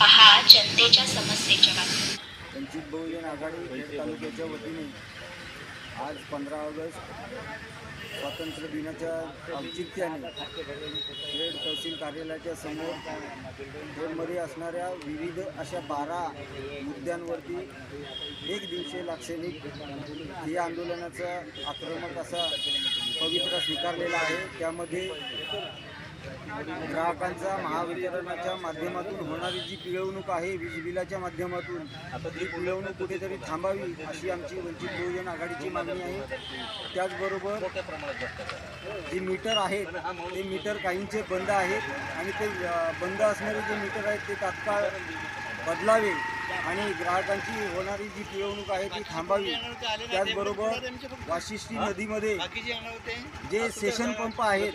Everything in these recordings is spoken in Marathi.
पहा जनतेच्या समस्येच्या बातम्या वंचित बहुजन आघाडी खेड तालुक्याच्या वतीने आज पंधरा ऑगस्ट स्वातंत्र्य दिनाच्या औचित्याने खेड तहसील कार्यालयाच्या समोर खेडमध्ये असणाऱ्या विविध अशा बारा मुद्द्यांवरती एक दिवशीय लाक्षणिक हे आंदोलनाचा आक्रमक असा पवित्रा स्वीकारलेला आहे. त्यामध्ये ग्राहकांचा महावितरणाच्या माध्यमातून होणारी जी पिळवणूक आहे वीज बिलाच्या माध्यमातून ती पिळवणूक कुठेतरी थांबावी अशी आमची वंचित बहुजन आघाडीची मागणी आहे. त्याचबरोबर जे मीटर आहेत ते मीटर काहींचे बंद आहेत आणि ते बंद असणारे जे मीटर आहेत ते तात्काळ बदलावे. आणि ग्राहकांची होणारी जी पिळवणूक आहे ती थांबावी. त्याचबरोबर वाशिष्ठी नदीमध्ये जे सेशन पंप आहेत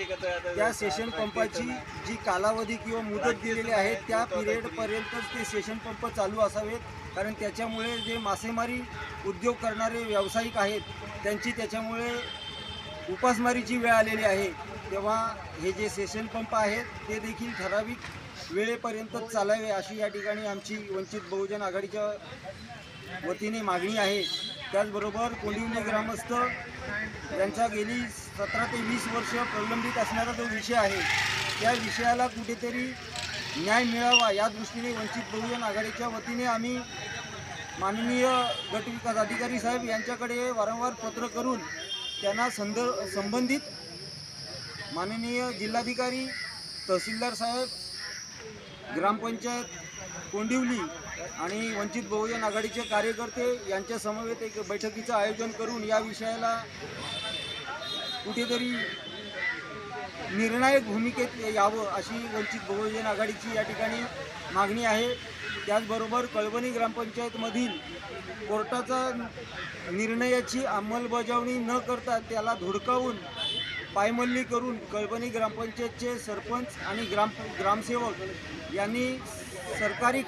त्या सेशन पंपाची जी कालावधी किंवा मुदत दिलेली आहे त्या पिरियडपर्यंतच ते सेशन पंप चालू असावेत. कारण त्याच्यामुळे जे मासेमारी उद्योग करणारे व्यावसायिक आहेत त्यांची त्याच्यामुळे उपासमारीची वेळ आलेली आहे. तेव्हा हे जे सेशन पंप आहेत ते देखील ठराविक वेळेपर्यंतच चालावे अशी या ठिकाणी आमची वंचित बहुजन आघाडीच्या वतीने मागणी आहे. त्याचबरोबर कोंडिवली ग्रामस्थ यांचा गेली सतरा ते वीस वर्ष प्रलंबित असणारा जो विषय आहे त्या विषयाला कुठेतरी न्याय मिळावा या दृष्टीने वंचित बहुजन आघाडीच्या वतीने आम्ही माननीय गट विकास अधिकारी साहेब यांच्याकडे वारंवार पत्र करून त्यांना संदर्भ संबंधित माननीय जिल्हाधिकारी तहसीलदार साहेब ग्रामपंचायत कोंडिवली आणि वंचित बहुजन आघाडीचे कार्यकर्ते यांच्या समवेत एक बैठकीचं आयोजन करून या विषयाला कुठेतरी निर्णायक भूमिकेत यावं अशी वंचित बहुजन आघाडीची या ठिकाणी मागणी आहे. त्याचबरोबर कळवणी ग्रामपंचायतमधील कोर्टाचा निर्णयाची अंमलबजावणी न करता त्याला धुडकावून पायमल्ली करून कळबणी ग्रामपंचायतचे सरपंच आणि ग्राम ग्रामसेवक यांनी सरकारी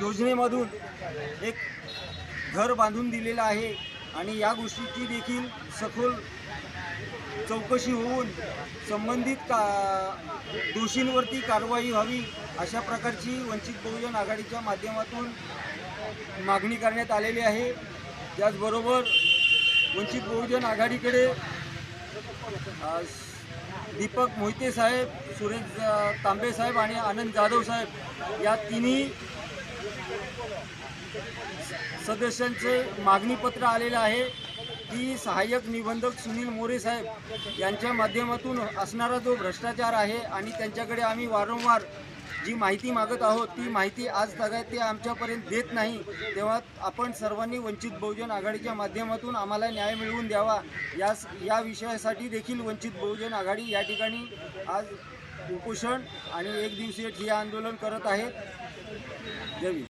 योजनेमधून एक घर बांधून दिलेलं आहे आणि या गोष्टीची देखील सखोल चौकशी होऊन संबंधित का दोषींवरती कारवाई व्हावी अशा प्रकारची वंचित बहुजन आघाडीच्या माध्यमातून मागणी करण्यात आलेली आहे. त्याचबरोबर वंचित बहुजन आघाडीकडे दीपक मोहिते साहेब सुरेश तांबे साहेब आणि आनंद जाधव साहेब या तिन्ही सदस्यांचे मागणीपत्र आलेलं आहे की सहाय्यक निबंधक सुनील मोरे साहेब यांच्या माध्यमातून असणारा जो भ्रष्टाचार आहे आणि त्यांच्याकडे आम्ही वारंवार जी माहिती मागत आहोत ती माहिती आज तगायत ते आमच्यापर्यंत देत नाही. तेव्हा आपण सर्वांनी वंचित बहुजन आघाडीच्या माध्यमातून आम्हाला न्याय मिळवून द्यावा. यास या विषयासाठी देखील वंचित बहुजन आघाडी या ठिकाणी आज उपोषण आणि एक दिवसीय ठिय्या आंदोलन करत आहेत जय